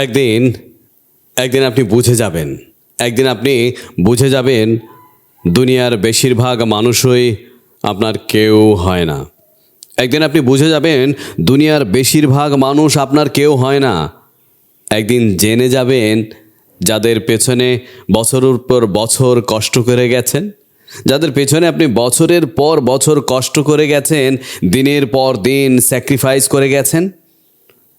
একদিন একদিন আপনি বুঝে যাবেন। একদিন আপনি বুঝে যাবেন দুনিয়ার বেশিরভাগ মানুষই আপনার কেউ হয় না। একদিন আপনি বুঝে যাবেন দুনিয়ার বেশিরভাগ মানুষ আপনার কেউ হয় না। একদিন জেনে যাবেন যাদের পেছনে বছরের পর বছর কষ্ট করে গেছেন, যাদের পেছনে আপনি বছরের পর বছর কষ্ট করে গেছেন, দিনের পর দিন স্যাক্রিফাইস করে গেছেন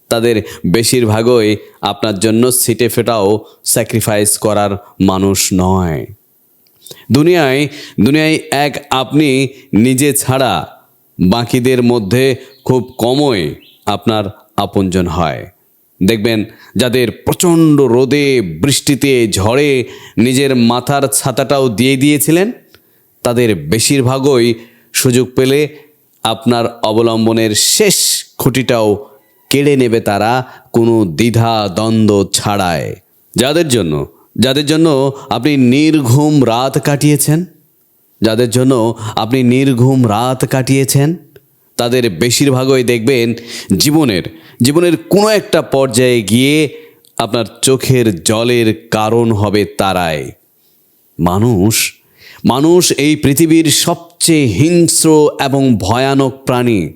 তাদের বেশিরভাগই আপনার জন্য সিটে ফেটাও স্যাক্রিফাইস করার মানুষ নয়। দুনিয়ায় দুনিয়ায় এক আপনি নিজে ছাড়া বাকিদের মধ্যে খুব কমই আপনার আপনজন হয়। দেখবেন, যাদের প্রচণ্ড রোদে, বৃষ্টিতে, ঝড়ে নিজের মাথার ছাতাটাও দিয়ে দিয়েছিলেন, তাদের বেশিরভাগই সুযোগ পেলে আপনার অবলম্বনের শেষ খুঁটিটাও কেড়ে নেবে তারা কোনো দ্বিধা, দ্বন্দ্ব ছাড়ায় যাদের জন্য? যাদের জন্য আপনি নির্ঘুম রাত কাটিয়েছেন? যাদের জন্য আপনি নির্ঘুম রাত কাটিয়েছেন? তাদের বেশিরভাগই দেখবেন জীবনের জীবনের কোনো একটা পর্যায়ে গিয়ে আপনার চোখের জলের কারণ হবে তারাই। মানুষ মানুষ এই পৃথিবীর সবচেয়ে হিংস্র এবং ভয়ানক প্রাণী।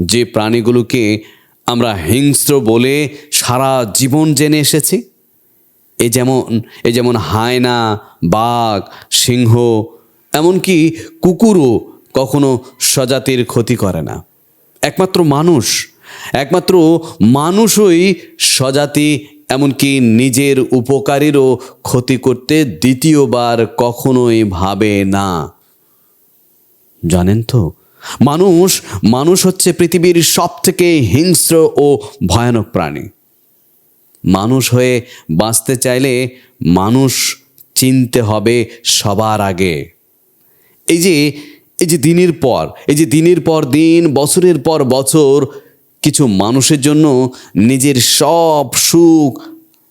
যে প্রাণীগুলোকে আমরা হিংস্র বলে সারা জীবন জেনে এসেছি। এ যেমন এ যেমন হায়না, বাঘ, সিংহ, এমনকি কুকুরও কখনো স্বজাতির ক্ষতি করে না। একমাত্র মানুষ, একমাত্র মানুষই স্বজাতি, এমনকি নিজের উপকারীরও ক্ষতি করতে দ্বিতীয়বার কখনোই ভাবে না। জানেন তো মানুষ মানুষ হচ্ছে পৃথিবীর সব থেকে হিংস্র ও ভয়ানক প্রাণী। মানুষ হয়ে বাঁচতে চাইলে মানুষ চিনতে হবে সবার আগে। এই যে এই যে দিনের পর, এই যে দিনের পর দিন, বছরের পর বছর, কিছু মানুষের জন্য নিজের সব সুখ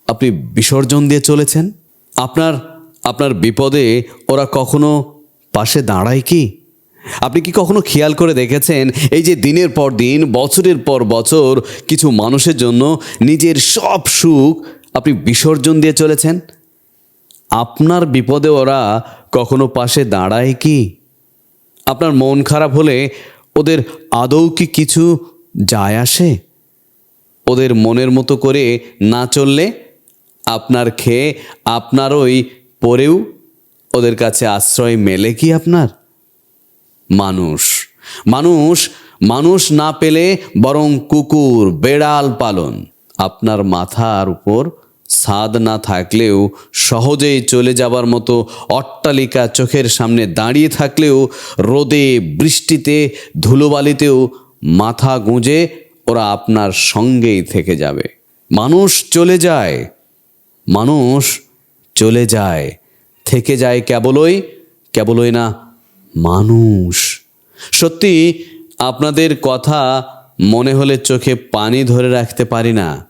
আপনি বিসর্জন দিয়ে চলেছেন? আপনার আপনার বিপদে ওরা কখনো পাশে দাঁড়ায় কি? আপনি কি কখনো খেয়াল করে দেখেছেন এই যে দিনের পর দিন, বছরের পর বছর কিছু মানুষের জন্য নিজের সব সুখ আপনি বিসর্জন দিয়ে চলেছেন? আপনার বিপদে ওরা কখনো পাশে দাঁড়ায় কি? আপনার মন খারাপ হলে ওদের আদৌ কি কিছু যায় আসে? ওদের মনের মতো করে না চললে আপনার খেয়ে আপনারই পরেও ওদের কাছে আশ্রয় মেলে কি আপনার? মানুষ। মানুষ মানুষ না পেলে বরং কুকুর, বেড়াল পালন। আপনার মাথার উপর ছাদ না থাকলেও সহজেই চলে যাবার মতো অট্টালিকা চোখের সামনে দাঁড়িয়ে থাকলেও রোদে, বৃষ্টিতে, ধুলোবালিতেও মাথা গুঁজে ওরা আপনার সঙ্গেই থেকে যাবে। মানুষ চলে যায়, মানুষ চলে যায়, থেকে যায় কেবলই কেবলই না মানুষ। সত্যি আপনাদের কথা মনে হলে চোখে পানি ধরে রাখতে পারি না।